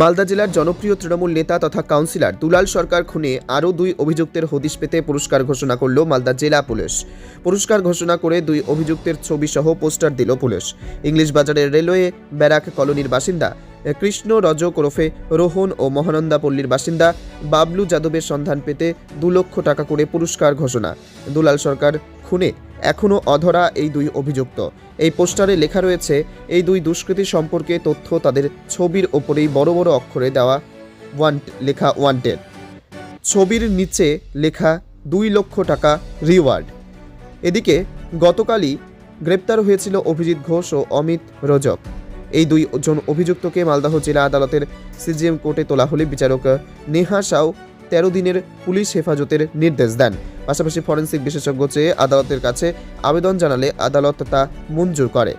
মালদা জেলার জনপ্রিয় তৃণমূল নেতা তথা কাউন্সিলর দুলাল সরকার খুনে আরও দুই অভিযুক্তের হদিশ পেতে পুরস্কার ঘোষণা করল মালদা জেলা পুলিশ। পুরস্কার ঘোষণা করে দুই অভিযুক্তের ছবি সহ পোস্টার দিল পুলিশ। ইংলিশ বাজারের রেলওয়ে ব্যারাক কলোনির বাসিন্দা কৃষ্ণ রজক ওরফে রোহন ও মহানন্দা পল্লীর বাসিন্দা বাবলু যাদবের সন্ধান পেতে দু লক্ষ টাকা করে পুরস্কার ঘোষণা। দুলাল সরকার খুনে এখনও অধরা এই দুই অভিযুক্ত। এই পোস্টারে লেখা রয়েছে, এই দুই দুষ্কৃতী সম্পর্কে তথ্য তাদের ছবির ওপরেই বড় বড় অক্ষরে দেওয়া ওয়ান্ট লেখা ওয়ান্টেড ছবির নিচে লেখা দুই লক্ষ টাকা রিওয়ার্ড এদিকে গতকালই গ্রেপ্তার হয়েছিল অভিজিৎ ঘোষ ও অমিত রজক। এই দুই জন অভিযুক্তকে মালদহ জেলা আদালতের সিজিএম কোর্টে তোলা হলে বিচারক নেহা সাউ তেরো দিনের পুলিশ হেফাজতের নির্দেশ দেন। পাশাপাশি ফরেন্সিক বিশেষজ্ঞ চেয়ে আদালতের কাছে আবেদন জানালে আদালত তা মঞ্জুর করে।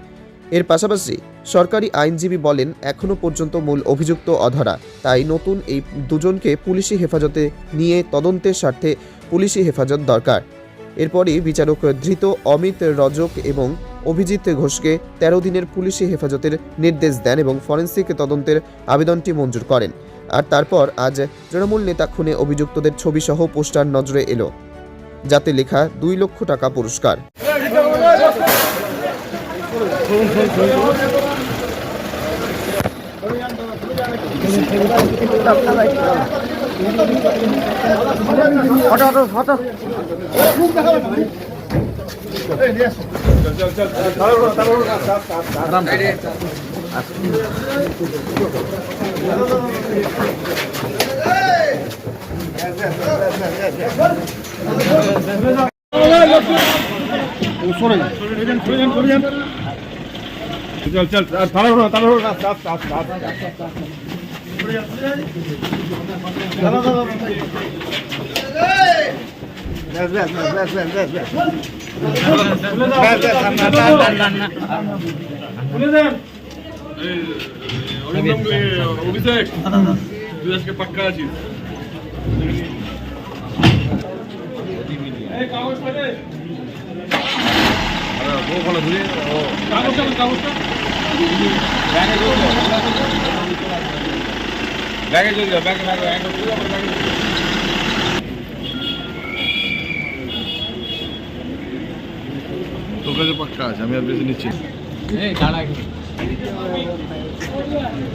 এর পাশাপাশি সরকারি আইনজীবী বলেন, এখনও পর্যন্ত মূল অভিযুক্ত অধরা। তাই নতুন এই দুজনকে পুলিশি হেফাজতে নিয়ে তদন্তের স্বার্থে পুলিশি হেফাজত দরকার। এরপরই বিচারক ধৃত অমিত রজক এবং অভিজিৎ ঘোষকে তেরো দিনের পুলিশি হেফাজতের নির্দেশ দেন এবং ফরেন্সিক তদন্তের আবেদনটি মঞ্জুর করেন। আর তারপর আজ তৃণমূল নেতা খুনে অভিযুক্তদের ছবিসহ পোস্টার নজরে এলো। যাতে লেখা দুই লক্ষ টাকা পুরস্কার। চল চল আর তাড়াহুড়ো তাড়াহুড়ো আস্তে আস্তে আস্তে আস্তে ব্যাস ব্যাস তুই আজকে পাক্কা আছিস এই কাগজটা দে কাগজটা কাগজটা ব্যাগে চলে যাও ব্যাগে ব্যাগে ব্যাগে চলে যাও ব্যাগে তোর কাছে পাক্কা আছে, আমি আর বেশি নিচ্ছি না।